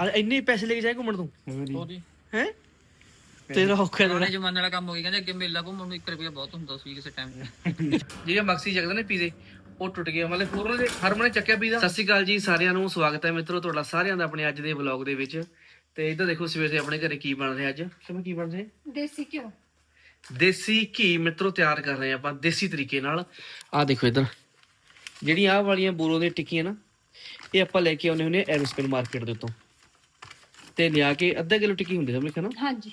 ਆ ਇੰਨੇ ਪੈਸੇ ਲੈ ਕੇ ਜਾਏ ਘੁੰਮਣ ਤੂੰ? ਉਹਦੀ ਹੈ? ਤੇਰਾ ਔਖਾ ਪੁਰਾਣੇ ਨਾ ਜ਼ਮਾਨੇ ਵਾਲਾ ਕੰਮ ਹੋ ਗਿਆ ਕਹਿੰਦੇ ਅੱਗੇ ਮੇਲਾ ਘੁੰਮਣ ਨੂੰ 1 ਰੁਪਿਆ ਬਹੁਤ ਹੁੰਦਾ ਸੀ ਕਿਸੇ ਟਾਈਮ ਜਿਹੜਾ ਮਕਸੀ ਚੱਕਦਾ ਨੇ ਪੀਜ਼ੇ ਉਹ ਟੁੱਟ ਗਿਆ ਮਤਲਬ ਹੋਰ ਉਹਨੇ ਹਰਮਨ ਨੇ ਚੱਕਿਆ ਪੀਜ਼ਾ? ਸਤਿ ਸ਼੍ਰੀ ਅਕਾਲ ਜੀ ਸਾਰਿਆਂ ਨੂੰ ਸਵਾਗਤ ਹੈ ਮਿੱਤਰੋ ਤੁਹਾਡਾ ਸਾਰਿਆਂ ਦਾ ਆਪਣੇ ਅੱਜ ਦੇ ਵਲੌਗ ਦੇ ਵਿੱਚ। ਤੇ ਇੱਧਰ ਦੇਖੋ ਸਵੇਰ ਦੇ ਆਪਣੇ ਘਰੇ ਕੀ ਬਣ ਰਿਹਾ ਅੱਜ। ਕਿਵੇਂ ਕੀ ਬਣ ਰਿਹਾ? ਦੇਸੀ ਘਿਓ। ਦੇਸੀ ਘੀ ਮਿੱਤਰੋ ਤਿਆਰ ਕਰ ਰਹੇ ਆਪਾਂ ਦੇਸੀ ਤਰੀਕੇ ਨਾਲ। ਆਹ ਦੇਖੋ ਇੱਧਰ। ਜਿਹੜੀਆਂ ਆਹ ਵਾਲੀਆਂ ਬੂਰੋਂ ਦੀਆਂ ਟਿੱਕੀਆਂ ਨਾ ਇਹ ਆਪਾਂ ਲੈ ਕੇ ਆਉਨੇ ਹੁੰਦੇ ਆ ਐਰੋਸਪੇਨ ਮਾਰਕੀਟ ਦੇ ਉੱਤੋਂ। ਤੇ ਲਿਆ ਕੇ ਅੱਧਾ ਕਿਲੋ ਟਿੱਕੀ ਹੁੰਦੀ ਸਮਝ ਨਾ? ਹਾਂਜੀ।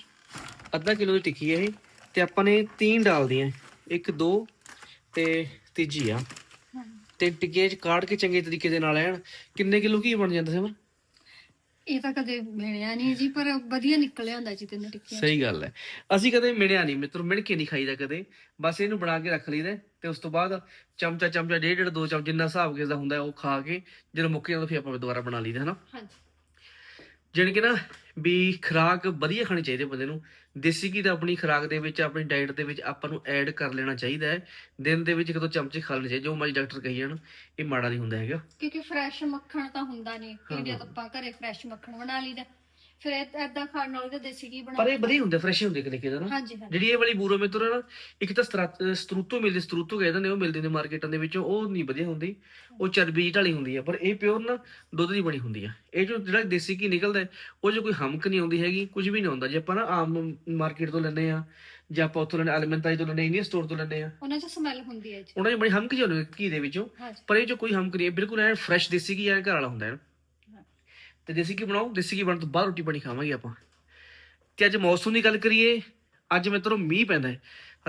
ਅੱਧਾ ਕਿਲੋ ਦੀ ਟਿੱਕੀ ਹੈ ਇਹ ਤੇ ਆਪਾਂ ਨੇ ਤਿੰਨ ਡਾਲਦੀਆਂ ਇੱਕ ਦੋ ਤੇ ਤੀਜੀ ਆ। ਤੇ ਟਿੱਕੇ ਚ ਕਾੜ ਕੇ ਚੰਗੇ ਤਰੀਕੇ ਦੇ ਨਾਲ ਐਨ ਕਿੰਨੇ ਕਿਲੋ ਕੀ ਬਣ ਜਾਂਦਾ ਸਿਮਰ? ਇਹ ਤਾਂ ਕਦੇ ਮਿਲਿਆ ਨਹੀਂ ਜੀ ਪਰ ਵਧੀਆ ਨਿਕਲਿਆ ਹੁੰਦਾ ਜੀ ਤਿੰਨ ਟਿੱਕੀਆਂ ਸਹੀ ਗੱਲ ਹੈ। ਅਸੀਂ ਕਦੇ ਮਿਲਿਆ ਨਹੀਂ ਮਿੱਤਰ ਮਿਣ ਕੇ ਨਹੀਂ ਖਾਈਦਾ ਕਦੇ। ਬਸ ਇਹਨੂੰ ਬਣਾ ਕੇ ਰੱਖ ਲਈਦਾ ਤੇ ਉਸ ਤੋਂ ਬਾਅਦ ਚਮਚਾ ਚਮਚਾ ਡੇਢ ਡੇਢ ਦੋ ਚਮਚ ਜਿੰਨਾ ਹਿਸਾਬ ਕਿਸ ਦਾ ਹੁੰਦਾ ਉਹ ਖਾ ਕੇ ਜਦੋਂ ਮੁੱਕ ਜਾਂਦਾ ਫਿਰ ਆਪਾਂ ਦੁਬਾਰਾ ਬਣਾ ਲਈਦਾ ਹਨਾ? ਹਾਂਜੀ। ਜਾਣੀ ਕਿ ਨਾ ਵੀ ਖੁਰਾਕ ਵਧੀਆ ਖਾਣੀ ਚਾਹੀਦੀ ਬੰਦੇ ਨੂੰ। ਦੇਸੀ ਘੀ ਤਾਂ ਆਪਣੀ ਖੁਰਾਕ ਦੇ ਵਿੱਚ ਆਪਣੀ ਡਾਈਟ ਦੇ ਵਿੱਚ ਆਪਾਂ ਨੂੰ ਐਡ ਕਰ ਲੈਣਾ ਚਾਹੀਦਾ ਹੈ। ਦਿਨ ਦੇ ਵਿੱਚ ਇੱਕ ਦੋ ਚਮਚੇ ਖਾ ਲੈਣੇ ਚਾਹੀਦੇ ਜੋ ਮਰਜ਼ੀ ਡਾਕਟਰ ਕਹੀ ਜਾਣ ਇਹ ਮਾੜਾ ਨਹੀਂ ਹੁੰਦਾ ਹੈਗਾ। ਕਿਉਂਕਿ ਫਰੈਸ਼ ਮੱਖਣ ਤਾਂ ਹੁੰਦਾ ਨਹੀਂ। ਕਿ ਜਦ ਆਪਾਂ ਘਰੇ ਫਰੈਸ਼ ਮੱਖਣ ਬਣਾ ਲਈਦਾ। ਫਿਰ ਐਦਾਂ ਖਾਣ ਨਾਲ ਤਾਂ ਦੇਸੀ ਘੀ ਬਣਾ ਪਰ ਇਹ ਵਧੀਆ ਹੁੰਦੇ ਫਰੈਸ਼ ਹੁੰਦੇ ਕਿਤੇ ਕਿਤੇ ਨਾ। ਹਾਂਜੀ ਹਾਂਜੀ। ਜਿਹੜੀ ਇਹ ਵਾਲੀ ਬੂਰੋ ਮਿੱਤਰ ਨਾ ਇੱਕ ਤਾਂ ਸਤਰਾ- ਸਤਰੂਤੋ ਮਿਲਦੇ ਸਤਰੂਤੋ ਕਹਿੰਦੇ ਨੇ ਉਹ ਮਿਲਦੇ ਨੇ ਮਾਰਕੀਟਾਂ ਦੇ ਵਿੱਚੋਂ ਉਹ ਨਹੀਂ ਵਧੀਆ ਹੁੰਦੀ। ਉਹ ਚਰਬੀ ਢਾਲੀ ਹੁੰਦੀ ਆ ਪਰ ਇਹ ਪਿਓਰ ਨਾ ਦੁੱਧ ਦੀ ਬਣੀ ਹੁੰਦੀ ਆ। ਇਹ ਜੋ ਜਿਹੜਾ ਦੇਸੀ ਘੀ ਨਿਕਲਦਾ ਹੈ, ਉਹ ਜੋ ਕੋਈ ਹਮਕ ਨਹੀਂ ਆਉਂਦੀ ਹੈਗੀ ਕੁਝ ਵੀ ਨਹੀਂ ਹੁੰਦਾ ਜੇ ਆਪਾਂ ਨਾ ਆਮ ਮਾਰਕੀਟ ਤੋਂ ਲੈਂਦੇ ਆ ਜਾਂ ਆਪਾਂ ਉੱਥੋਂ ਲੈਂਦੇ ਐਲੀਮੈਂਟਾਈ ਤੋਂ ਲੈਂਦੇ ਇੰਡੀਅਨ ਸਟੋਰ ਤੋਂ ਲੈਂਦੇ ਆ। ਉਹਨਾਂ 'ਚ ਸਮੈਲ ਹੁੰਦੀ ਹੈ ਜੀ। ਉਹਨਾਂ ਦੀ ਬੜੀ ਹਮਕ ਜਿਹੀ ਹੁੰਦੀ ਘੀ ਦੇ ਵਿੱਚੋਂ। ਹਾਂਜੀ। ਪਰ ਇਹ ਜੋ ਕੋਈ ਹਮਕ ਨਹੀਂ ਹੈ ਬਿਲਕੁਲ ਐਨ ਫਰੈਸ਼ ਦੇਸੀ ਘੀ ਐਨ ਘਰ ਵਾਲਾ ਹੁੰਦਾ ਹੈ। ਤੇ ਦੇਸੀ ਘੀ ਬਣਾਓ ਦੇਸੀ ਘੀ ਬਣਨ ਤੋਂ ਬਾਅਦ ਰੋਟੀ ਪਾਣੀ ਖਾਵਾਂਗੇ ਆਪਾਂ। ਤੇ ਅੱਜ ਮੌਸਮ ਦੀ ਗੱਲ ਕਰੀਏ ਅੱਜ ਮਿੱਤਰੋ ਮੀਂਹ ਪੈਂਦਾ ਹੈ।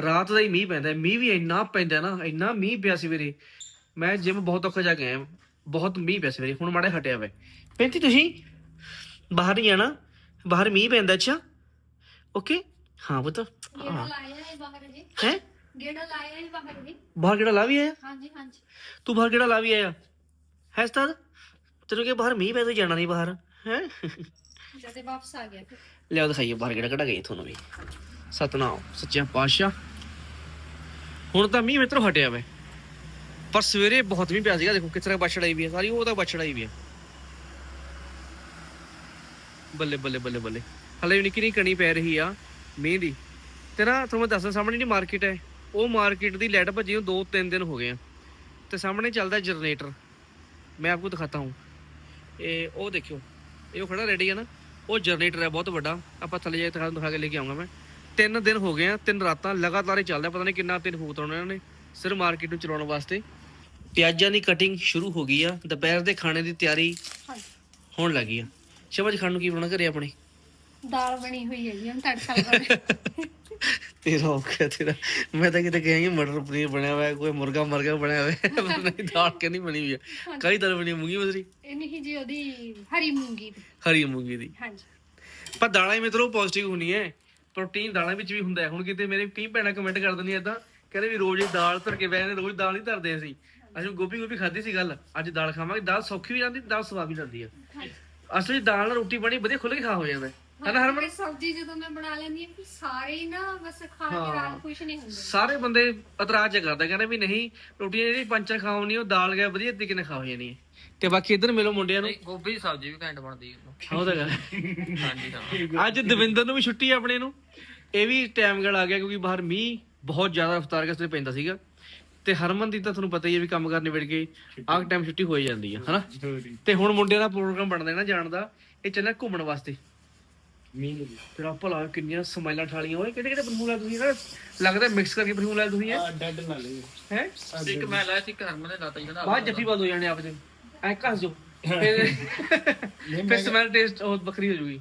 ਰਾਤ ਦਾ ਹੀ ਮੀਂਹ ਪੈਂਦਾ ਹੈ। ਮੀਂਹ ਵੀ ਇੰਨਾ ਪੈਂਦਾ ਨਾ ਇੰਨਾ ਮੀਂਹ ਪਿਆ ਸਵੇਰੇ। ਮੈਂ ਜਿਮ ਬਹੁਤ ਔਖਾ ਜਾ ਕੇ ਆਇਆ ਬਹੁਤ ਮੀਂਹ ਪਿਆ ਸਵੇਰੇ ਹੁਣ ਮਾੜਾ ਹਟਿਆ ਵੇ। ਪੈਂਤੀ ਤੁਸੀਂ ਬਾਹਰ ਹੀ ਆਣਾ ਬਾਹਰ ਮੀਂਹ ਪੈਂਦਾ ਅੱਛਾ? ਓਕੇ ਹਾਂ ਪੁੱਤ। ਗੇੜਾ ਲਾਇਆ ਹੈ ਬਾਹਰ ਜੀ ਹੈ? ਗੇੜਾ ਲਾਇਆ ਹੈ ਬਾਹਰ ਜੀ ਬਾਹਰ ਕਿਹੜਾ ਲਾ ਵੀ ਆਇਆ? ਹਾਂਜੀ ਹਾਂਜੀ। ਤੂੰ ਬਾਹਰ ਕਿਹੜਾ ਲਾ ਵੀ ਆਇਆ? ਹੈ ਸਤਾਦ ਤੈਨੂੰ ਕਿ ਬਾਹਰ ਮੀਂਹ ਪੈ ਤੂੰ ਜਾਣਾ ਨਹੀਂ ਬਾਹਰ? ਹੈ? ਜਦੇ ਵਾਪਸ ਆ ਗਿਆ ਫਿਰ। ਲਿਆਓ ਦਿਖਾਈਏ ਬਾਹਰ ਕਿਹੜਾ ਕਿਹੜਾ ਗਏ ਤੁਹਾਨੂੰ ਵੀ। ਸਤਨਾਮ ਸੱਚਿਆ ਪਾਤਸ਼ਾਹ। ਹੁਣ ਤਾਂ ਮੀਂਹ ਮਿੱਤਰੋ ਹਟਿਆ ਵੇ। ਪਰ ਸਵੇਰੇ ਬਹੁਤ ਮੀਂਹ ਪਿਆ ਸੀਗਾ ਦੇਖੋ ਕਿਸ ਤਰ੍ਹਾਂ ਬਛੜਾਈ ਵੀ ਹੈ ਸਾਰੀ ਉਹ ਤਾਂ ਬਛੜਾਈ ਵੀ ਹੈ ਬੱਲੇ ਬੱਲੇ ਬੱਲੇ ਬੱਲੇ। ਹਲੇ ਵੀ ਨਿੱਕੀ ਨਿੱਕੀ ਕਣੀ ਪੈ ਰਹੀ ਆ ਮੀਂਹ ਦੀ। ਤੇ ਨਾ ਤੁਹਾਨੂੰ ਮੈਂ ਦੱਸਦਾ ਸਾਹਮਣੇ ਜਿਹੜੀ ਮਾਰਕੀਟ ਹੈ ਉਹ ਮਾਰਕੀਟ ਦੀ ਲਾਈਟ ਭੱਜੀ ਨੂੰ 2-3 ਦਿਨ ਹੋ ਗਏ ਆ। ਤੇ ਸਾਹਮਣੇ ਚੱਲਦਾ ਜਨਰੇਟਰ। ਮੈਂ ਆਪਕੋ ਦਿਖਾਤਾ ਹੂੰ। ਇਹ ਉਹ ਦੇਖਿਓ ਇਹ ਉਹ ਖੜਾ ਰੈਡੀ ਹੈ ਨਾ ਉਹ ਜਨਰੇਟਰ ਹੈ ਬਹੁਤ ਵੱਡਾ। ਆਪਾਂ ਥੱਲੇ ਜਾ ਕੇ ਦਿਖਾ ਦਿਖਾ ਕੇ ਲੈ ਕੇ ਆਉਂਗਾ ਮੈਂ। ਤਿੰਨ ਦਿਨ ਹੋ ਗਏ ਆ ਤਿੰਨ ਰਾਤਾਂ ਲਗਾਤਾਰ ਹੀ ਚੱਲਦਾ ਪਤਾ ਨਹੀਂ ਕਿੰਨਾ ਦਿਨ ਫੂਕ ਉਹਨਾਂ ਨੇ ਸਿਰ ਮਾਰਕੀਟ ਨੂੰ ਚਲਾਉਣ ਵਾਸਤੇ। ਪਿਆਜ਼ਾਂ ਦੀ ਕਟਿੰਗ ਸ਼ੁਰੂ ਹੋ ਗਈ ਆ ਦੁਪਹਿਰ ਦੇ ਖਾਣੇ ਦੀ ਤਿਆਰੀ ਹੋਣ ਲੱਗੀ ਆ। ਸ਼ਬਜ ਖਾਣ ਨੂੰ ਕੀ ਬਣਾਉਣਾ ਘਰੇ ਆਪਣੇ? ਦਾਲ ਬਣੀ ਹੋਈ ਹੈ ਜੀ ਹੁਣ ਤੜਕਾ ਲਗਾ ਤੇਰਾ ਔਖਾ ਤੇਰਾ। ਮੈਂ ਤਾਂ ਕਿਤੇ ਗਿਆ ਹੀ ਮਟਰ ਪਨੀਰ ਬਣਿਆ ਹੋਇਆ ਕੋਈ ਮੁਰਗਾ ਮਰਗਾ ਬਣਿਆ ਹੋਇਆ। ਨਹੀਂ ਦਾਲ ਕਿ ਨਹੀਂ ਬਣੀ ਹੋਈ ਆ? ਕਈ ਤਰ੍ਹਾਂ ਬਣੀ ਮੂੰਗੀ ਮਸਰੀ? ਇਹ ਨਹੀਂ ਜੀ ਉਹਦੀ ਹਰੀ ਮੂੰਗੀ ਦੀ। ਹਰੀ ਮੂੰਗੀ ਦੀ। ਹਾਂਜੀ। ਪਰ ਦਾਲਾਂ ਹੀ ਮਿੱਤਰੋ ਪੋਜ਼ਿਟਿਵ ਹੁੰਦੀ ਹੈ ਪ੍ਰੋਟੀਨ ਦਾਲਾਂ ਵਿੱਚ ਵੀ ਹੁੰਦਾ ਹੈ। ਹੁਣ ਕਿਤੇ ਮੇਰੇ ਕਈ ਭੈਣਾਂ ਕਮੈਂਟ ਕਰ ਦਿੰਦੀਆਂ ਇਦਾਂ ਕਹਿੰਦੇ ਵੀ ਰੋਜ਼ ਹੀ ਦਾਲ ਧਰ ਕੇ ਬੈਠੇ ਰੋਜ਼ ਦਾਲ ਨਹੀਂ ਧਰਦੇ ਅਸੀਂ। ਅਸੀਂ ਗੋਭੀ ਗੋਭੀ ਖਾਧੀ ਸੀ ਗੱਲ ਅੱਜ ਦਾਲ ਖਾਵਾਂਗੇ। ਦਾਲ ਸੌਖੀ ਵੀ ਜਾਂਦੀ ਦਾਲ ਸਵਾਦ ਵੀ ਜਾਂਦੀ ਹੈ ਹਾਂਜੀ। ਅਸਲੀ ਦਾਲ ਨਾਲ ਰੋਟੀ ਬਣੀ ਵਧੀਆ ਖੁੱਲ ਕੇ ਖਾ ਹੋ ਜਾਂਦਾ। ਹੈ ਹਨਾ ਹਰਮਨ? ਸਬਜ਼ੀ ਜਦੋਂ ਮੈਂ ਬਣਾ ਲੈਂਦੀ ਹਾਂ ਕਿ ਸਾਰੇ ਹੀ ਨਾ ਬਸ ਖਾ ਕੇ ਰਾਤ ਖੁਸ਼ ਨਹੀਂ ਹੁੰਦੇ। ਸਾਰੇ ਬੰਦੇ ਇਤਰਾਜ਼ ਕਰਦਾ ਕਹਿੰਦੇ ਵੀ ਨਹੀਂ ਰੋਟੀਆਂ ਜਿਹੜੀ ਪੰਚਾਂ ਖਾਉਣੀ ਉਹ ਦਾਲ ਗਿਆ ਵਧੀਆ ਤਰੀਕੇ ਨਾਲ ਖਾ ਹੋ ਜਾਣੀ ਹੈ ਤੇ ਬਾਕੀ ਇੱਧਰ ਮਿਲੋ ਮੁੰਡਿਆਂ ਨੂੰ। ਗੋਭੀ ਦੀ ਸਬਜ਼ੀ ਵੀ ਘੈਂਟ ਬਣਦੀ ਹੈ ਉਹ ਤਾਂ ਗੱਲ ਹਾਂਜੀ ਹਾਂ। ਅੱਜ ਦਵਿੰਦਰ ਨੂੰ ਵੀ ਛੁੱਟੀ ਹੈ ਆਪਣੇ ਨੂੰ। ਇਹ ਵੀ ਟਾਈਮ ਗਲ ਆ ਗਿਆ ਕਿਉਂਕਿ ਬਾਹਰ ਮੀਂਹ ਬਹੁਤ ਜ਼ਿਆਦਾ ਰਫ਼ਤਾਰ ਕੇ ਪੈਂਦਾ ਸੀਗਾ। ਤੇ ਹਰਮਨ ਦੀ ਤਾਂ ਤੁਹਾਨੂੰ ਪਤਾ ਹੀ ਹੈ ਵੀ ਕੰਮ ਕਰਨੇ ਵਿੜ ਕੇ ਆਹ ਟਾਈਮ ਛੁੱਟੀ ਹੋ ਹੀ ਜਾਂਦੀ ਆ ਹਨਾ? ਤੇ ਹੁਣ ਮੁੰਡਿਆਂ ਦਾ ਪ੍ਰੋਗਰਾਮ ਬਣਦਾ ਨਾ ਜਾਣ ਦਾ। ਇਹ ਚੱਲਿਆ ਘੁੰਮਣ ਵਾਸਤੇ। ਮੀਂਹ ਤੇਰਾ ਭਲਾ ਕਿੰਨੀਆਂ ਸਮਾਈਲਾਂ ਠਾਲੀਆਂ। ਓਏ ਕਿਹੜੇ ਕਿਹੜੇ ਪਰਫਿਊਮ ਲਾਏ ਤੁਸੀਂ ਨਾ? ਲੱਗਦਾ ਮਿਕਸ ਕਰਕੇ ਪਰਫਿਊਮ ਲਾਏ ਤੁਸੀਂ ਆ ਡੈਡ ਨਾ ਲਈ। ਹੈ? ਇੱਕ ਮੈਂ ਲਾਇਆ ਸੀ ਘਰ ਮਨੇ ਲਾਤਾ ਜੀ ਕਹਿੰਦਾ ਬਾਅਦ ਜੱਫੀ ਬੰਦ ਹੋ ਜਾਣੇ ਆਪ ਦੇ। ਐ ਕੱਸ ਜੋ ਫਿਰ ਫਿਰ ਸਮੈਲ ਟੇਸਟ ਉਹ ਵੱਖਰੀ ਹੋ ਜੂਗੀ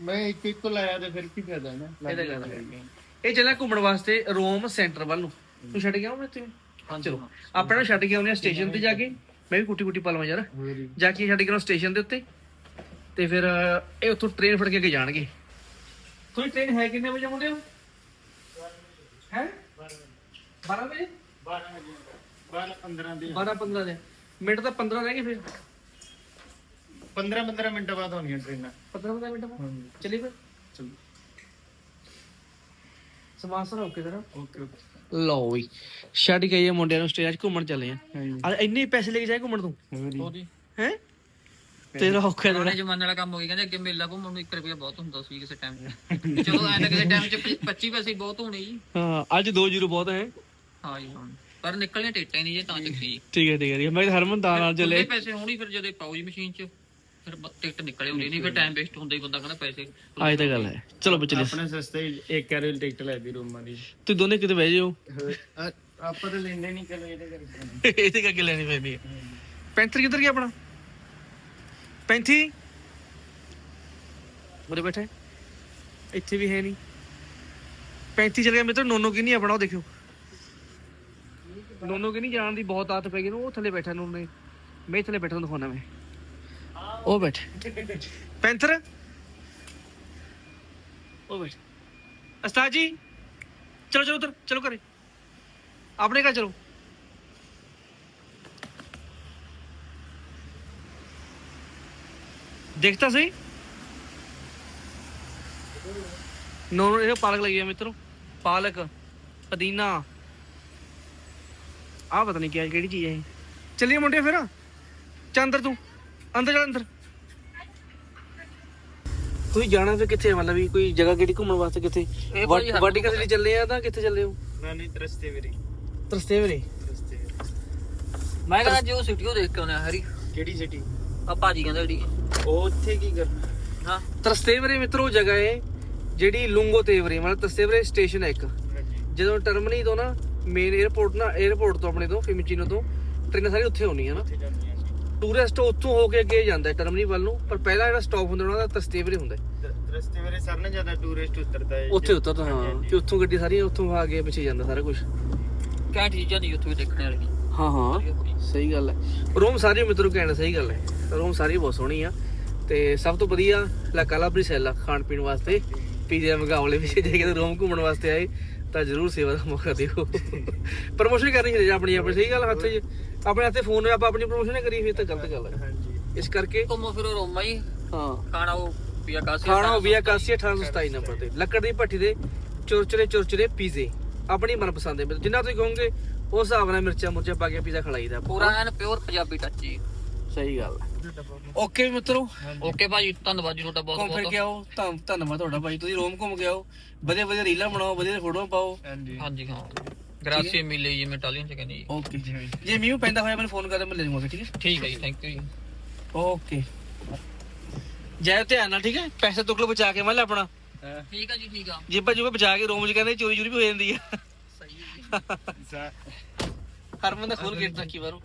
ਮੈਂ ਇੱਕ ਇੱਕ ਲਾਇਆ ਤੇ ਫਿਰ ਕੀ ਫਾਇਦਾ ਨਾ? ਇਹ ਤਾਂ ਗੱਲ ਹੈ। ਇਹ ਚੱਲਿਆ ਘੁੰਮਣ ਵਾਸਤੇ ਰੋਮ ਸੈਂਟਰ ਵੱਲ ਨੂੰ। ਤੂੰ ਛੱਡ ਗਿਆ ਮੈਂ ਤੈਨੂੰ ਹਾਂਜੀ ਚਲੋ ਆਪਾਂ ਨੂੰ ਛੱਡ ਕੇ ਆਉਂਦੇ ਆ ਸਟੇਸ਼ਨ ਤੇ ਜਾ ਕੇ। ਮੈਂ ਵੀ ਕੁੱਟੀ ਕੁੱਟੀ ਪਾਲਵਾਂ ਯਾਰ। ਜਾ। ਕੇ ਛੱਡ ਕੇ ਆਉਣਾ ਸਟੇਸ਼ਨ ਦੇ ਉੱਤੇ। ਤੇ ਫਿਰ ਇਹ ਉੱਥੋਂ ਟ੍ਰੇਨ ਫੜ ਕੇ ਅੱਗੇ ਜਾਣਗੇ। ਤੁਹਾਡੀ ਟ੍ਰੇਨ ਹੈ ਕਿੰਨੇ ਵਜੇ ਮੁੰਡੇ ਹੈ? 12 ਵਜੇ? 12 12 15 ਦੇ। 12 15 ਦੇ ਮਿੰਟ ਤਾਂ 15 ਰਹਿ ਗਏ ਫਿਰ। 15 15 ਮਿੰਟ ਬਾਅਦ ਹੋਣੀਆਂ ਟ੍ਰੇਨਾਂ 15 15 ਮਿੰਟ ਬਾਅਦ? ਚਲੀ ਫਿਰ? ਚਲੋ ਸਮਾਨ sir okay sir? Okay okay ਲਓ ਵੀ ਛੱਡ ਕੇ ਆਈਏ ਮੁੰਡਿਆਂ ਨੂੰ ਸਟੇਜ ਘੁੰਮਣ ਚੱਲੇ ਆ। ਇੰਨੇ ਪੈਸੇ ਲੈ ਕੇ ਜਾਏ ਘੁੰਮਣ ਤੂੰ? ਹੋਰੀ ਹੈ? ਤੇਰਾ ਔਖਾ ਪੁਰਾਣੇ ਜਿਹੜਾ ਜ਼ਮਾਨੇ ਵਾਲਾ ਕੰਮ ਹੋ ਗਿਆ ਕਹਿੰਦੇ ਅੱਗੇ ਮੇਲਾ ਘੁੰਮਣ ਨੂੰ 1 ਰੁਪਿਆ ਬਹੁਤ ਹੁੰਦਾ ਸੀ ਕਿਸੇ ਟਾਈਮ ਚਲੋ ਐਂ ਤਾਂ ਕਿਸੇ ਟਾਈਮ 'ਚ 25 ਪੈਸੇ ਬਹੁਤ ਹੋਣੇ ਜੀ। ਹਾਂ ਅੱਜ 2 ਜ਼ੀਰੋ ਬਹੁਤ ਹੈ। ਹਾਂ ਜੀ ਹਾਂ। ਪਰ ਨਿਕਲਣੇ ਟੇਟਾਂ ਹੀ ਨਹੀਂ ਜੇ ਤਾਂ ਚੱਕੀ ਠੀਕ। ਹੈ ਠੀਕ ਹੈ। ਮੈਂ ਹਰਮਨ ਦਾ ਨਾਲ ਚੱਲੇ। ਪੈਸੇ ਹੋਣੀ ਫਿਰ ਜਦੋਂ ਪਾਓ ਜੀ ਮਸ਼ੀਨ 'ਚ ਫਿਰ ਟਿਕਟ ਨਿਕਲੇ ਹੁੰਦੀ ਨਹੀਂ ਫਿਰ ਟਾਈਮ ਵੇਸਟ ਹੁੰਦਾ ਹੀ ਬੰਦਾ ਕਹਿੰਦਾ ਪੈਸੇ। ਅੱਜ ਤਾਂ ਗੱਲ ਹੈ। ਚਲੋ ਬਚਲੇ ਆਪਣਾ ਸਸਤਾ ਇੱਕ ਕੈਰਲ ਟਿਕਟ ਲੈਦੀ ਰੂਮਾਂ ਦੀ। ਤੁਸੀਂ ਦੋਨੇ ਕਿਤੇ ਬਹਿ ਜਾਓ। ਆਪਾਂ ਤਾਂ ਲੈਂਦੇ ਨਹੀਂ ਚਲੋ ਇਹਦੇ ਕਰਕੇ। ਇਹਦੇ ਕਰਕੇ ਲੈਣੀ ਪੈਂਦੀ ਹੈ। ਪੈਂਥਰ ਕਿੱਧਰ ਗਿਆ ਆਪਣਾ? ਪੈਂਥੀ ਉਰੇ ਬੈਠਾ ਇੱਥੇ ਵੀ ਹੈ ਨਹੀਂ। ਪੈਂਥੀ ਚਲ ਗਿਆ। ਮਿੱਤਰ ਨੋਨੋ ਕੀ ਨਹੀਂ ਆਪਣਾ ਉਹ ਦੇਖਿਓ। ਨੋਨੋ ਕੀ ਨਹੀਂ ਜਾਣ ਦੀ ਬਹੁਤ ਆਦਤ ਪੈ ਗਈ ਨੂੰ, ਉਹ ਥੱਲੇ ਬੈਠਾ ਨੋਨੋ। ਨੇ ਮੈਂ ਥੱਲੇ ਬੈਠਾ ਨੂੰ ਦਿਖਾਉਣਾ ਮੈਂ। ਉਹ ਬੈਠ। ਪੈਂਥਰ। ਉਹ ਬੈਠ। ਉਸਤਾਦ ਜੀ, ਚਲੋ ਚਲੋ ਉਧਰ, ਚਲੋ ਘਰੇ। ਆਪਣੇ ਘਰ ਚਲੋ। ਦੇਖਤਾ ਸਹੀ ਨੋ ਨੋ ਇਹ ਪਾਲਕ ਲੱਗੀ ਆ ਮਿੱਤਰੋ ਪਾਲਕ ਪੁਦੀਨਾ ਆ ਪਤਾ ਨਹੀਂ ਕੀ ਕਿਹੜੀ ਚੀਜ਼ ਹੈ ਇਹ ਚੱਲੀਏ ਮੁੰਡੇ ਫਿਰ ਚੱਲ ਅੰਦਰ ਤੂੰ ਅੰਦਰ ਚੱਲ ਅੰਦਰ ਤੁਸੀਂ ਜਾਣਾ ਫਿਰ ਕਿੱਥੇ ਆ? ਮਤਲਬ ਵੀ ਕੋਈ ਜਗ੍ਹਾ ਕਿਹੜੀ ਘੁੰਮਣ ਵਾਸਤੇ ਕਿੱਥੇ ਇਹ ਭਾਈ ਹਰ- ਵਾਟਿਕਾ ਸਿਟੀ ਚੱਲੇ ਆ ਤਾਂ ਕਿੱਥੇ ਚੱਲੇ ਹੋ ਨਾ ਨਹੀਂ ਤਰਸਤੇ ਵੀਰੇ ਤਰਸਤੇ ਵੀਰੇ ਤਰਸਤੇ ਮੈਂ ਕਹਿੰਦਾ ਜੋ ਸਿਟੀ ਉਹ ਦੇਖ ਕੇ ਆਉਣਾ ਹਰੀ ਕਿਹੜੀ ਸਿਟੀ ਆ ਭਾਜੀ ਕਹਿੰਦਾ ਜਿਹੜੀ ਉਹ ਉੱਥੇ ਕੀ ਕਰਨਾ? ਹਾਂ। ਤਰਸਤੇਵਰੇ ਮਿੱਤਰੋ ਜਗ੍ਹਾ ਹੈ ਜਿਹੜੀ ਲੁੰਗੋ ਤੇਵਰੇ ਮਤਲਬ ਤਰਸਤੇਵਰੇ ਸਟੇਸ਼ਨ ਹੈ ਇੱਕ। ਜਦੋਂ ਟਰਮਨੀ ਤੋਂ ਨਾ ਮੇਨ 에어ਪੋਰਟ ਨਾ 에어ਪੋਰਟ ਤੋਂ ਆਪਣੇ ਤੋਂ ਫਿਮਚੀਨੋ ਤੋਂ ਟ੍ਰੇਨਾਂ ਸਾਰੀ ਉੱਥੇ ਹੋਣੀਆਂ ਨਾ। ਟੂਰਿਸਟ ਉੱਥੋਂ ਹੋ ਕੇ ਅੱਗੇ ਜਾਂਦਾ ਹੈ ਟਰਮਨੀ ਵੱਲ ਨੂੰ ਪਰ ਪਹਿਲਾ ਜਿਹੜਾ ਸਟਾਪ ਹੁੰਦਾ ਉਹਨਾਂ ਦਾ ਤਰਸਤੇਵਰੇ ਹੁੰਦਾ ਰਸਤੇ ਵੇਲੇ ਸਰ ਨਾ ਜ਼ਿਆਦਾ ਟੂਰਿਸਟ ਉਤਰਦਾ ਹੈ ਉੱਥੇ ਉਤਰਦਾ ਹਾਂ ਤੇ ਉੱਥੋਂ ਗੱਡੀ ਸਾਰੀ ਉੱਥੋਂ ਆ ਕੇ ਪਿੱਛੇ ਜਾਂਦਾ ਸਾਰਾ ਕੁਝ ਕੈਂਟ ਚੀਜ਼ਾਂ ਨਹੀਂ ਉੱਥੋਂ ਦੇਖਣ ਵਾਲੀ ਹਾਂ ਹਾਂ। ਸਹੀ ਗੱਲ ਹੈ। ਰੋਮ ਸਾਰੀ ਮਿੱਤਰੋ ਕਹਿਣਾ ਸਹੀ ਗੱਲ ਹੈ। ਰੋਮ ਸਾਰੀ ਬਹੁਤ ਸੋਹਣੀ ਆ। ਤੇ ਸਭ ਤੋਂ ਵਧੀਆ ਲਾ ਕਾਲਾ ਬ੍ਰਿਸੈਲਾ ਖਾਣ ਪੀਣ ਵਾਸਤੇ। ਪੀਜ਼ਾ ਮਗਾਵਲੇ ਵਿੱਚ ਜੇ ਕਿਤੇ ਰੋਮ ਘੁੰਮਣ ਵਾਸਤੇ ਆਏ। ਤਾਂ ਜ਼ਰੂਰ ਸੇਵਾ ਦਾ ਮੌਕਾ ਦਿਓ। ਪ੍ਰਮੋਸ਼ਨ ਕਰਨੀ ਚਾਹੀਦੀ ਆਪਣੀ ਆਪਣੀ। ਸਹੀ ਗੱਲ ਹੱਥ 'ਚ। ਆਪਣੇ ਹੱਥੇ ਫੋਨ ਆਪਾਂ ਆਪਣੀ ਪ੍ਰਮੋਸ਼ਨ ਕਰੀਏ ਫਿਰ ਤਾਂ ਗਲਤ ਗੱਲ ਹੈ ਇਸ ਕਰਕੇ ਘੁੰਮੋ ਫਿਰੋ ਰੋਮਾ ਹੀ। ਹਾਂ। ਖਾਣਾ ਉਹ ਪੀਆ ਕਾਸੀ ਖਾਣਾ ਹੋ ਗਿਆ ਕਾਸੀ 1827 ਨੰਬਰ ਤੇ। ਲੱਕੜ ਦੀ ਭੱਠੀ ਦੇ ਚੁਰਚਰੇ ਚੁਰਚਰੇ ਪੀਜ਼ੇ। ਆਪਣੀ ਮਨਪਸੰਦ ਦੇ ਜਿੰਨਾ ਤੁਸੀਂ ਕਹੋਗੇ ਉਸ ਹਿਸਾਬ ਨਾਲ ਮਿਰਚਾਂ ਮੁਰਚਾਂ ਪਾ ਕੇ ਪੀਜ਼ਾ ਖਲਾਈਦਾ ਪੂਰਾ ਐਨ ਪਿਓਰ ਪੰਜਾਬੀ ਟੱਚ ਜੀ। ਸਹੀ ਗੱਲ ਓਕੇ ਮਿੱਤਰੋ। ਓਕੇ ਭਾਜੀ ਧੰਨਵਾਦ ਜੀ ਤੁਹਾਡਾ ਬਹੁਤ ਘੁੰਮ ਫਿਰ ਬਹੁਤ। ਕੇ ਆਓ। ਧੰਨ ਧੰਨਵਾਦ ਤੁਹਾਡਾ ਭਾਈ ਤੁਸੀਂ ਰੋਮ ਘੁੰਮ ਕੇ ਆਓ। ਵਧੀਆ ਵਧੀਆ ਰੀਲਾਂ ਬਣਾਓ ਵਧੀਆ ਫੋਟੋਆਂ ਪਾਓ। ਹਾਂਜੀ। ਹਾਂਜੀ ਹਾਂ। ਗ੍ਰਾਸੀਏ ਮਿਲੇ ਜੀ ਮੈਂ ਇਟਾਲੀਅਨ ਚ ਕਹਿੰਦੀ ਜੀ। ਓਕੇ ਜੇ ਮੀਂਹ ਪੈਂਦਾ ਹੋਇਆ ਮੈਨੂੰ ਫੋਨ ਕਰ ਮੈਂ ਲੈ ਜਾਵਾਂਗਾ ਠੀਕ ਹੈ। ਠੀਕ ਹੈ ਜੀ ਥੈਂਕ ਯੂ ਜੀ। ਓਕੇ ਜੈ ਧਿਆਨ ਨਾਲ ਠੀਕ ਹੈ। ਪੈਸੇ ਤੁਕਲ ਬਚਾ ਕੇ ਮੈਂ ਲੈ ਆਪਣਾ। ਠੀਕ ਹੈ ਜੀ ਠੀਕ ਆ। ਜੇਬਾਂ ਜੂਬਾਂ ਬਚਾ ਕੇ ਰੋਮ ਚ ਕਹਿੰਦੇ ਚੋਰੀ ਚੋਰੀ ਵੀ ਹੋ ਜਾਂਦੀ ਆ। ਹਰਮਨ ਦਾ ਖੋਲ ਗੇਟ ਰੱਖੀ ਬਾਹਰੋਂ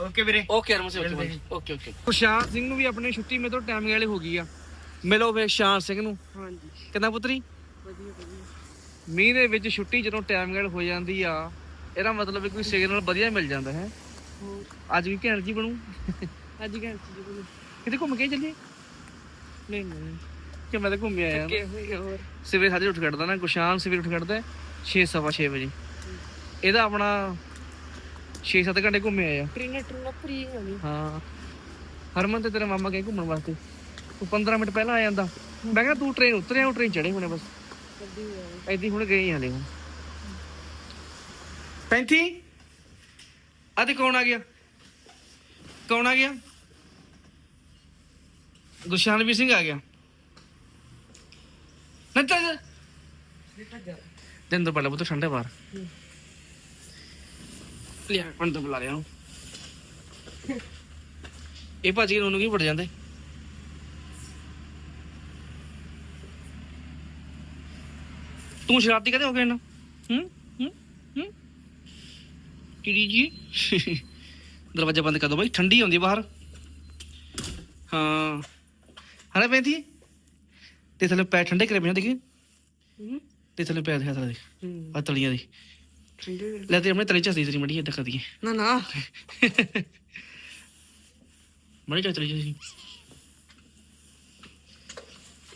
ਓਕੇ ਵੀਰੇ। ਓਕੇ ਹਰਮਨ ਸੇ ਓਕੇ ਬਾਈ ਓਕੇ ਓਕੇ ਖੁਸ਼ਾਨ ਸਿੰਘ ਨੂੰ ਵੀ ਆਪਣੇ ਛੁੱਟੀ ਮੇ ਤੋਂ ਟਾਈਮ ਵਾਲੇ ਹੋ ਗਈ ਆ। ਮਿਲੋ ਫੇ ਸ਼ਾਨ ਸਿੰਘ ਨੂੰ। ਹਾਂਜੀ। ਕਿੰਨਾ ਪੁੱਤਰੀ? ਵਧੀਆ ਵਧੀਆ। ਮੀਂਹ ਦੇ ਵਿੱਚ ਛੁੱਟੀ ਜਦੋਂ ਟਾਈਮ ਹੋ ਜਾਂਦੀ ਆ ਇਹਦਾ ਮਤਲਬ ਵੀ ਕੋਈ ਸਿਗਨਲ ਵਧੀਆ ਮਿਲ ਜਾਂਦਾ ਹੈ? ਅੱਜ ਵੀ ਘੈਂਟ ਜੀ ਬਣੂ? ਅੱਜ ਘੈਂਟ ਜੀ ਬਣੂ। ਕਿਤੇ ਘੁੰਮ ਕੇ ਚੱਲੀਏ? ਨਹੀਂ ਨਹੀਂ। ਕਿ ਮੈਂ ਤਾਂ ਘੁੰਮ ਆਇਆ ਹੋਰ। ਸਵੇਰੇ ਸਾਜੇ ਉੱਠ ਖੜਦਾ ਨਾ ਗੁਸ਼ਾਨ ਸਵੇਰੇ ਉੱਠ ਖੜਦਾ 6 ਸਵਾ 6 ਵਜੇ। ਇਹਦਾ ਆਪਣਾ 6-7 ਘੰਟੇ ਘੁੰਮੇ ਆਇਆ। ਟ੍ਰੇਨ ਟ੍ਰੇਨ ਫ੍ਰੀ ਹੋਣੀ। ਹਾਂ। ਹਰਮਨ ਤੇ ਤੇਰਾ ਮਾਮਾ ਗਏ ਘੁੰਮਣ ਵਾਸਤੇ। ਤੂੰ 15 ਮਿੰਟ ਪਹਿਲਾਂ ਆ ਜਾਂਦਾ। ਮੈਂ ਕਿਹਾ ਤੂੰ ਟ੍ਰੇਨ ਉਤਰਿਆ ਉਹ ਟ੍ਰੇਨ ਚੜੇ ਹੋਣੇ ਬਸ। ਐਦੀ ਹੁਣ ਗਏ ਹਾਲੇ ਹੁਣ। ਪੈਂਤੀ? ਅੱਜ ਕੌਣ ਆ ਗਿਆ? ਕੌਣ ਆ ਗਿਆ? ਗੁਸ਼ਾਨਵੀਰ ਸਿੰਘ ਆ ਗਿਆ। ਤੋਂ ਬਹੁਤ ਠੰਡਾ ਬਾਹਰ। ਲਿਆ ਹੁਣ ਤਾਂ ਬੁਲਾ ਰਿਹਾ ਉਹਨੂੰ। ਇਹ ਭਾਜੀ ਨੂੰ ਕੀ ਪੜ ਜਾਂਦੇ? ਤੂੰ ਸ਼ਰਾਰਤੀ ਕਦੇ ਹੋ ਗਿਆ ਨਾ ਹੂੰ? ਹੂੰ? ਹੂੰ? ਕਿੜੀ ਜੀ ਦਰਵਾਜ਼ਾ ਬੰਦ ਕਰ ਦੋ ਬਾਈ ਠੰਡੀ ਆਉਂਦੀ ਬਾਹਰ। ਹਾਂ। ਹਣਾ ਪੈਂਦੀ ਤੇ ਥੱਲੇ ਪੈ ਠੰਡੇ ਕਰੇ ਬਿਨਾ ਦੇਖੀ? ਤੇ ਥੱਲੇ ਪੈ ਦਿਖਾ ਥੱਲੇ ਆ ਤਲੀਆਂ ਦੀ। ਲੈ ਤੇ ਆਪਣੇ ਤਲੇ ਝਸਦੀ ਤੇਰੀ ਮੜੀ ਏਦਾਂ ਕਰਦੀ ਨਾ ਨਾ। ਮੜੀ ਚਾ ਚਲੀ ਜੀ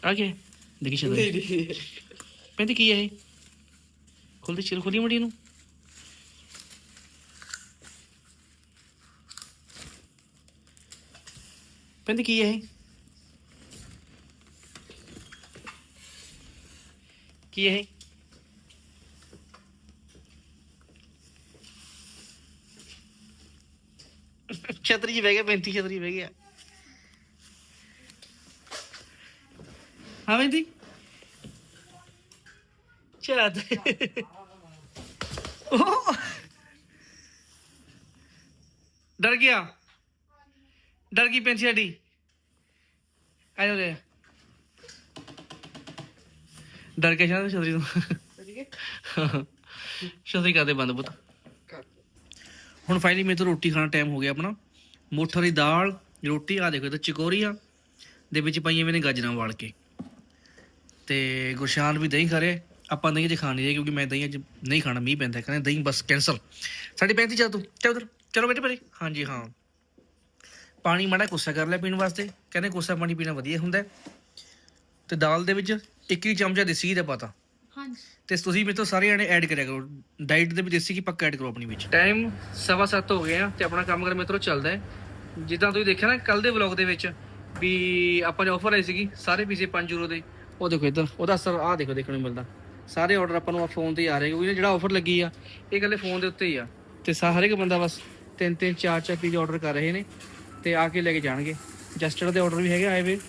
ਆ ਗਿਆ ਦੇਖੀ ਸ਼ਾਇਦ ਪੈਂਦੀ ਕੀ ਹੈ ਇਹ? ਖੋਲਦੀ ਚਿਰ ਖੋਲੀ ਮੜੀ ਨੂੰ। ਪੈਂਦੀ ਕੀ ਹੈ ਇਹ? ਕੀ ਇਹ? ਛਤਰੀ ਜੀ ਬਹਿ ਗਿਆ ਬੈਂਤੀ ਛਤਰੀ ਬਹਿ ਗਿਆ। ਹਾਂ ਬੈਂਤੀ ਚਲਾ ਤੇ ਡਰ ਗਿਆ। ਡਰ ਗਈ ਪੈਂਤੀ ਸਾਡੀ। ਆਇਓ ਰੇ ਡਰ ਕੇ ਸ਼ਾਂਤ ਛਤਰੀ ਤੋਂ। ਛਤਰੀ ਕਰਦੇ ਬੰਦ ਪੁੱਤ। ਹੁਣ ਫਾਈਨਲੀ ਮੇਰੇ ਤੋਂ ਰੋਟੀ ਖਾਣ ਟਾਈਮ ਹੋ ਗਿਆ ਆਪਣਾ। ਮੋਠਰ ਦੀ ਦਾਲ ਰੋਟੀ ਆ ਦੇਖੋ ਤਾਂ ਚਕੋਰੀਆਂ ਦੇ ਵਿੱਚ ਪਾਈਆਂ ਮੈਨੇ ਗਾਜਰਾਂ ਵਾਲ ਕੇ। ਤੇ ਗੁਰਸ਼ਾਨ ਵੀ ਦਹੀਂ ਖਾ ਰਿਹਾ ਆਪਾਂ ਦਹੀਂ ਚ ਖਾਣੀ ਹੈ ਕਿਉਂਕਿ ਮੈਂ ਦਹੀਂ ਅੱਜ ਨਹੀਂ ਖਾਣਾ ਮੀਂਹ ਪੈਂਦਾ ਕਹਿੰਦੇ ਦਹੀਂ ਬਸ ਕੈਂਸਲ ਸਾਡੀ ਪੈਂਤੀ ਚੱਲ ਤੂੰ ਚੱਲ ਉਧਰ ਚਲੋ ਬੇਟੇ ਪਰੇ। ਹਾਂਜੀ ਹਾਂ। ਪਾਣੀ ਮਾੜਾ ਕੋਸਾ ਕਰ ਲਿਆ ਪੀਣ ਵਾਸਤੇ। ਕਹਿੰਦੇ ਕੋਸਾ ਪਾਣੀ ਪੀਣਾ ਵਧੀਆ ਹੁੰਦਾ। ਤੇ ਦਾਲ ਦੇ ਵਿੱਚ ਇੱਕ ਹੀ ਚਮਚਾ ਦੇਸੀ ਦਾ ਪਾਤਾ। ਹਾਂਜੀ। ਤੇ ਤੁਸੀਂ ਮੇਰੇ ਤੋਂ ਸਾਰੇ ਜਣੇ ਐਡ ਕਰਿਆ ਕਰੋ। ਡਾਈਟ ਦੇ ਵਿੱਚ ਦੇਸੀ ਘੀ ਪੱਕਾ ਐਡ ਕਰੋ ਆਪਣੀ ਵਿੱਚ। ਟਾਈਮ ਸਵਾ ਸੱਤ ਹੋ ਗਏ ਆ ਤੇ ਆਪਣਾ ਕੰਮ ਕਰ ਮੇਰੇ ਤੋਂ ਚੱਲਦਾ ਹੈ। ਜਿੱਦਾਂ ਤੁਸੀਂ ਦੇਖਿਆ ਨਾ ਕੱਲ ਦੇ ਵਲੌਗ ਦੇ ਵਿੱਚ ਵੀ ਆਪਾਂ ਨੇ ਆਫਰ ਆਈ ਸੀਗੀ ਸਾਰੇ ਪੀਸੇ 5 ਯੂਰੋ ਦੇ। ਉਹ ਦੇਖੋ ਇੱਧਰ ਉਹਦਾ ਅਸਰ ਆਹ ਦੇਖੋ ਦੇਖਣ ਨੂੰ ਮਿਲਦਾ। ਸਾਰੇ ਆਰਡਰ ਆਪਾਂ ਨੂੰ ਆ ਫੋਨ ਤੇ ਹੀ ਆ ਰਹੇ ਕਿਉਂਕਿ ਜਿਹੜਾ ਆਫਰ ਲੱਗੀ ਆ ਇਹ ਗੱਲੇ ਫੋਨ ਦੇ ਉੱਤੇ ਹੀ ਆ। ਤੇ ਸਾ- ਹਰ ਇੱਕ ਬੰਦਾ ਬਸ ਤਿੰਨ ਤਿੰਨ ਚਾਰ ਚਾਰ ਪੀਸ ਆਰਡਰ ਕਰ ਰਹੇ ਨੇ ਤੇ ਆ ਕੇ ਲੈ ਕੇ ਜਾਣਗੇ। ਜਸਟਰ ਦੇ ਆਰਡਰ ਵੀ ਹੈਗੇ ਆਏ ਵੇ।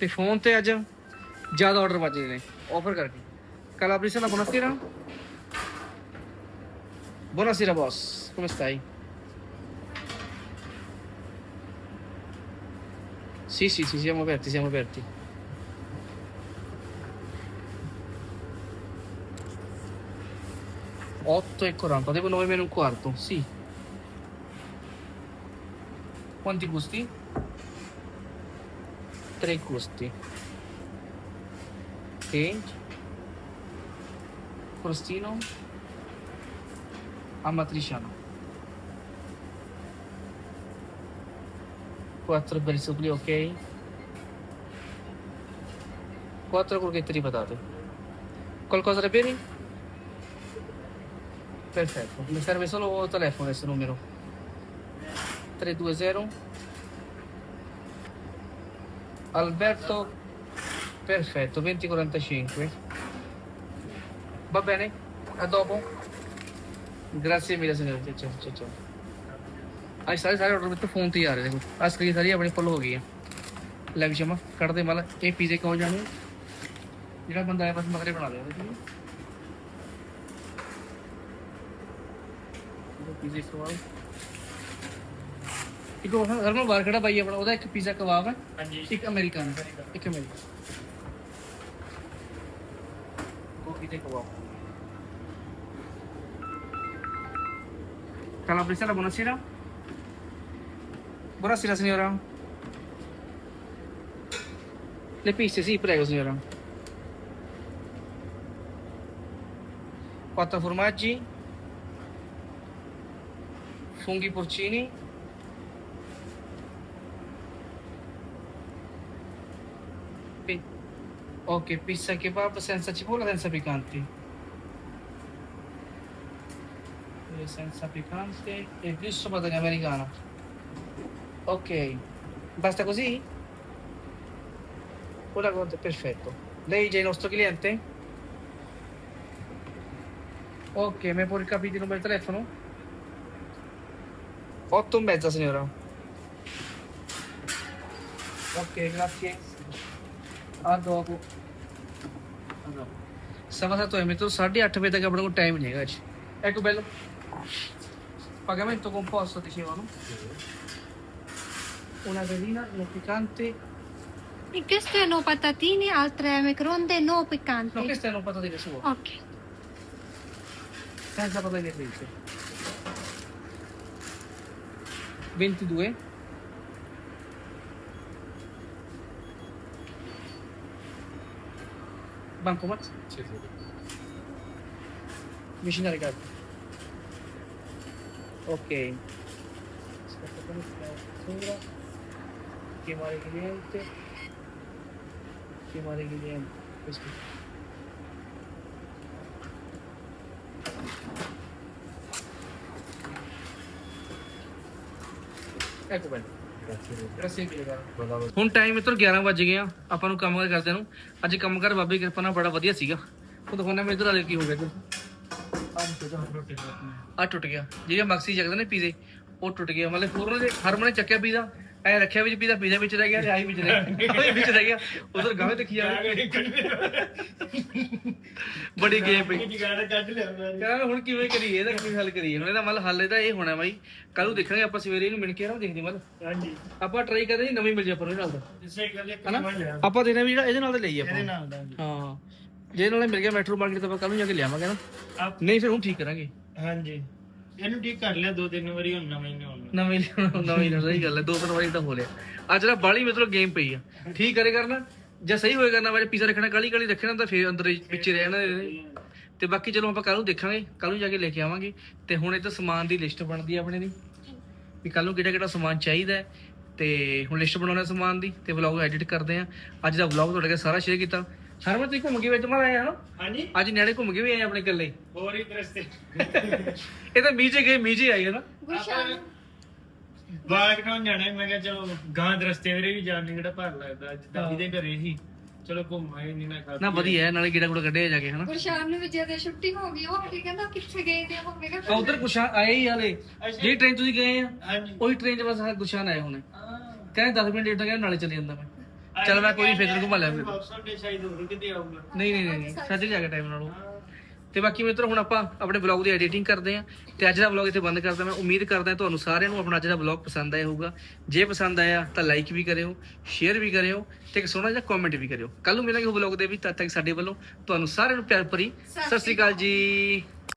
ਤੇ ਫੋਨ ਤੇ ਅੱਜ ज़्यादा ऑर्डर बचे गए ऑफर करके Calabrese alla buonasera. Buonasera boss, come stai? Sì, sì, sì, siamo aperti, siamo aperti. Otto e 40, devo 9 meno un quarto, sì. Quanti gusti? Tre gusti. Ok. Crostino amatriciano 4 per i suppli ok. 4 crocchette di patate. Qualcosa da bere? perfetto. Mi serve solo il telefono questo numero. 320 Alberto perfetto 2045 Va bene? A dopo? Grazie mille signore ciao ciao ciao, ciao ਅੱਜ ਸਾਰੇ ਸਾਰੇ order ਵਿੱਚ phone ਤੇ ਹੀ ਆ ਰਹੇ ਦੇਖੋ ਆ screen ਸਾਰੀ ਆਪਣੀ ਫੁੱਲ ਹੋ ਗਈ ਹੈ ਲੈ ਵੀ ਸ਼ਮਾ ਕੱਢ ਦੇ ਮਲ ਇਹ ਪੀਜ਼ੇ ਕਹੋ ਜਾਣੇ ਜਿਹੜਾ ਬੰਦਾ ਆਇਆ ਬਸ ਮਗਰੇ ਬਣਾ ਲਿਆ ਠੀਕ ਹੈ ਪੀਜ਼ੇ ਕਬਾਬ ਇੱਕ ਉਹ ਹਰਮਨ ਬਾਹਰ ਖੜਾ ਬਾਈ ਆਪਣਾ ਉਹਦਾ ਇੱਕ ਪੀਜ਼ਾ ਕਬਾਬ ਹੈ ਹਾਂਜੀ ਇੱਕ ਅਮਰੀਕਨ ਇੱਕ American Vitecoop. Calabrestella, buonasera. Buonasera signora. Le piste, sì, prego signora. Quattro formaggi. Funghi porcini. Ok, pizza kebab senza cipolla, senza piccanti. Eh, Senza piccante e visto padania americana. Ok, basta così? Ora è perfetto. Lei è già il nostro cliente? Ok, mi può ricapire il numero di telefono? 8 e mezza signora. Ok, grazie. A dopo. सवा सात होए तो साढ़े आठ बजे तक अपने को टाइम नहीं आज ecco bello pagamento composto dicevano una velina non piccante e queste no patatine altre microonde no piccanti no queste erano patatine sue ok senza patatine fritte 22 bancomat vicino alle carte ok. Aspetta come sopra chiamare cliente chiamare cliente questo. Ecco bello grazie mille ਹੁਣ time ਮਿੱਤਰ 11 ਵੱਜ ਗਏ ਆ। ਆਪਾਂ ਨੂੰ ਕੰਮ ਕਰ ਕਰਦੇ ਨੂੰ। ਅੱਜ ਕੰਮ ਕਰ ਬਾਬੇ ਦੀ ਕਿਰਪਾ ਨਾਲ ਬੜਾ ਵਧੀਆ ਸੀਗਾ। ਉਹ ਦਿਖਾਉਣਾ ਮੈਂ ਇਧਰ ਆ ਕੀ ਹੋ ਗਿਆ ਇੱਧਰ। ਆ ਟੁੱਟ ਗਿਆ। ਜਿਹੜਾ ਮਕਸੀ ਚੱਕਦੇ ਨੇ ਪੀਜ਼ੇ ਉਹ ਟੁੱਟ ਗਿਆ। ਮਤਲਬ ਫੋਰਨ ਦੇ ਹਰਮਨ ਨੇ ਚੱਕਿਆ ਪੀਜ਼ਾ ਐ ਰੱਖਿਆ ਵਿੱਚ ਪੀਜ਼ਾ ਪੀਜ਼ਾ ਵਿੱਚ ਰਹਿ ਗਿਆ ਤੇ ਆਈ ਵਿੱਚ ਰਹਿ ਗਿਆ। ਉਹ ਵਿੱਚ ਰਹਿ ਗਿਆ। ਉਧਰ ਗਾਵੇਂ ਤੇ ਖਿਆ ਬੜੀ ਗੇਮ ਪਈ। ਜਗਾੜ ਕੱਢ ਲਿਆ ਕਹਿੰਦਾ ਹੁਣ ਕਿਵੇਂ ਕਰੀਏ ਇਹਦਾ ਕਿਵੇਂ ਹੱਲ ਕਰੀਏ? ਹੁਣ ਇਹਦਾ ਮਤਲਬ ਹੱਲ ਇਹਦਾ ਇਹ ਹੋਣਾ ਬਾਈ। ਕੱਲ ਨੂੰ ਦੇਖਾਂਗੇ ਆਪਾਂ ਸਵੇਰੇ ਇਹਨੂੰ ਮਿਲ ਕੇ ਨਾ ਦੇਖਦੇ ਮਤਲਬ ਹਾਂਜੀ। ਆਪਾਂ ਟਰਾਈ ਕਰਦੇ ਜੀ ਨਵੀਂ ਮਿਲ ਜਾ ਪਰ ਨਾਲ ਦਾ ਇਸੇ ਗੱਲ ਇੱਕ ਲਿਆ ਆਪਾਂ ਦੇਣਾ ਵੀ ਜਿਹੜਾ ਇਹਦੇ ਨਾਲ ਦਾ ਲਈਏ ਇਹਦੇ ਆਪਾਂ ਨਾਲ ਦਾ ਹਾਂ। ਜੇ ਨਾਲ ਮਿਲ ਗਿਆ ਮੈਟਰੋ ਮਾਰਕੀਟ ਤੋਂ ਆਪਾਂ ਕੱਲ ਨੂੰ ਜਾ ਕੇ ਲਿਆਵਾਂਗੇ ਨਾ। ਨਹੀਂ ਫਿਰ ਹੁਣ ਠੀਕ ਕਰਾਂਗੇ। ਹਾਂਜੀ। ਇਹਨੂੰ ਠੀਕ ਕਰ ਲਿਆ, ਦੋ ਤਿੰਨ ਵਾਰੀ ਹੁਣ ਨਵਾਂ ਹੀ ਨਹੀਂ ਹੋਣਾ ਨਵੀਂ ਨਵੀਂ ਨਾ ਸਹੀ ਗੱਲ ਹੈ, ਦੋ ਤਿੰਨ ਵਾਰੀ ਤਾਂ ਹੋ ਲਿਆ। ਅੱਜ ਜਿਹੜਾ ਬਾਲੀ ਮਤਲਬ ਗੇਮ ਪਈ ਆ। ਠੀਕ ਕਰੇ ਕਰਨਾ, ਜੇ ਸਹੀ ਹੋਏ ਕਰਨਾ ਵਾਰੇ ਪੀਜ਼ਾ ਰੱਖਣਾ ਕਾਲੀ ਕਾਲੀ ਰੱਖਣਾ, ਤਾਂ ਫੇਰ ਅੰਦਰ ਹੀ ਵਿੱਚ ਰਹਿਣਾ ਇਹਦੇ। ਤੇ ਬਾਕੀ ਚਲੋ ਆਪਾਂ ਕੱਲ ਨੂੰ ਦੇਖਾਂਗੇ ਕੱਲ ਨੂੰ ਜਾ ਕੇ ਲੈ ਕੇ ਆਵਾਂਗੇ। ਤੇ ਹੁਣ ਇਹ ਤਾਂ ਸਮਾਨ ਦੀ ਲਿਸਟ ਬਣਦੀ ਆ ਆਪਣੇ ਦੀ ਵੀ ਕੱਲ ਨੂੰ ਕਿਹੜਾ ਕਿਹੜਾ ਸਮਾਨ ਚਾਹੀਦਾ ਹੈ। ਤੇ ਹੁਣ ਲਿਸਟ ਬਣਾਉਣਾ ਸਮਾਨ ਦੀ, ਤੇ ਵਲੌਗ ਐਡਿਟ ਕਰਦੇ ਆ। ਅੱਜ ਦਾ ਵਲੌਗ ਤੁਹਾਡੇ ਨਾਲ ਸਾਰਾ ਸ਼ੇਅਰ ਕੀਤਾ। ਹਰਮਨ ਤੁਸੀਂ ਘੁੰਮ ਕੇ ਵਿੱਚ ਮਾਰ ਆਏ ਹਨਾ? ਹਾਂਜੀ। ਅੱਜ ਨਿਆਣੇ ਘੁੰਮ ਕੇ ਵੀ ਆਏ ਆਪਣੇ ਇਕੱਲੇ। ਹੋਰ ਹੀ ਦਰਸਤੇ ਇਹ ਤਾਂ ਮੀਜੇ ਗਏ ਮੀਜੇ ਆਏ ਹਨਾ? ਗੁਰਸ਼ਾਨ ਬਾਗ ਨੂੰ ਜਾਣਾ ਮੈਂ ਕਿਹਾ ਚਲੋ ਗਾਂ ਦਰਸਤੇ ਵੀਰੇ ਵੀ ਜਾਣ ਨੂੰ ਕਿਹੜਾ ਭਾਰ ਲੱਗਦਾ ਅੱਜ ਦਾਦੀ ਦੇ ਘਰੇ ਸੀ ਚਲੋ ਘੁੰਮ ਆਏ ਨਹੀਂ ਨਾ ਨਾ ਵਧੀਆ ਹੈ ਨਾਲੇ ਗੇੜਾ ਗੁੜਾ ਕੱਢਿਆ ਜਾ ਕੇ ਹਨਾ? ਗੁਰਸ਼ਾਨ ਨੂੰ ਵੀ ਜਦੋਂ ਛੁੱਟੀ ਹੋ ਗਈ ਉਹ ਹਟੀ ਕਹਿੰਦਾ ਕਿੱਥੇ ਗਏ ਨੇ ਉਹ? ਮੈਂ ਕਿਹਾ ਉਧਰ ਗੁਸ਼ਾਨ ਆਏ ਹੀ ਹਾਲੇ। ਜਿਹੜੀ ਟ੍ਰੇਨ ਤੁਸੀਂ ਗਏ ਆ ਹਾਂਜੀ। ਉਹੀ ਟ੍ਰੇਨ 'ਚ ਬਸ ਗੁਸ਼ਾਨ ਆਏ ਹੁਣੇ। ਕਹਿੰਦੇ 10 ਮਿੰਟ ਲੇਟ ਹੋ ਗਿਆ ਨਾਲੇ ਚਲੇ ਜਾਂਦਾ ਮੈਂ। ਚਲ ਮੈਂ ਕੋਈ ਫੇਰ ਘੁਮਾ ਲਿਆ ਫਿਰ। ਵਾਪਸ ਡੇ ਸ਼ਾਇਦ ਹੋਰ ਕਿਤੇ ਆਊਗਾ। ਨਹੀਂ ਨਹੀਂ ਨਹੀਂ, ਸੱਜ ਜਾ ਕੇ ਟਾਈਮ ਨਾਲੋਂ। ਤੇ ਬਾਕੀ ਮਿੱਤਰੋ ਹੁਣ ਆਪਾਂ ਆਪਣੇ ਵਲੌਗ ਦੀ ਐਡੀਟਿੰਗ ਕਰਦੇ ਆਂ ਤੇ ਅੱਜ ਦਾ ਵਲੌਗ ਇੱਥੇ ਬੰਦ ਕਰਦਾ ਮੈਂ। ਉਮੀਦ ਕਰਦਾ ਤੁਹਾਨੂੰ ਸਾਰਿਆਂ ਨੂੰ ਆਪਣਾ ਅੱਜ ਦਾ ਵਲੌਗ ਪਸੰਦ ਆਇਆ ਹੋਊਗਾ। ਜੇ ਪਸੰਦ ਆਇਆ ਤਾਂ ਲਾਈਕ ਵੀ ਕਰਿਓ ਸ਼ੇਅਰ ਵੀ ਕਰਿਓ ਤੇ ਇੱਕ ਸੋਹਣਾ ਜਿਹਾ ਕਮੈਂਟ ਵੀ ਕਰਿਓ। ਕੱਲ ਨੂੰ ਮਿਲਾਂਗੇ ਵਲੌਗ ਦੇ ਵਿੱਚ। ਤਦ ਤੱਕ ਸਾਡੇ ਵੱਲੋਂ ਤੁਹਾਨੂੰ ਸਾਰਿਆਂ ਨੂੰ ਪਿਆਰ ਭਰੀ ਸਤਿ ਸ਼੍ਰੀ ਅਕਾਲ ਜੀ।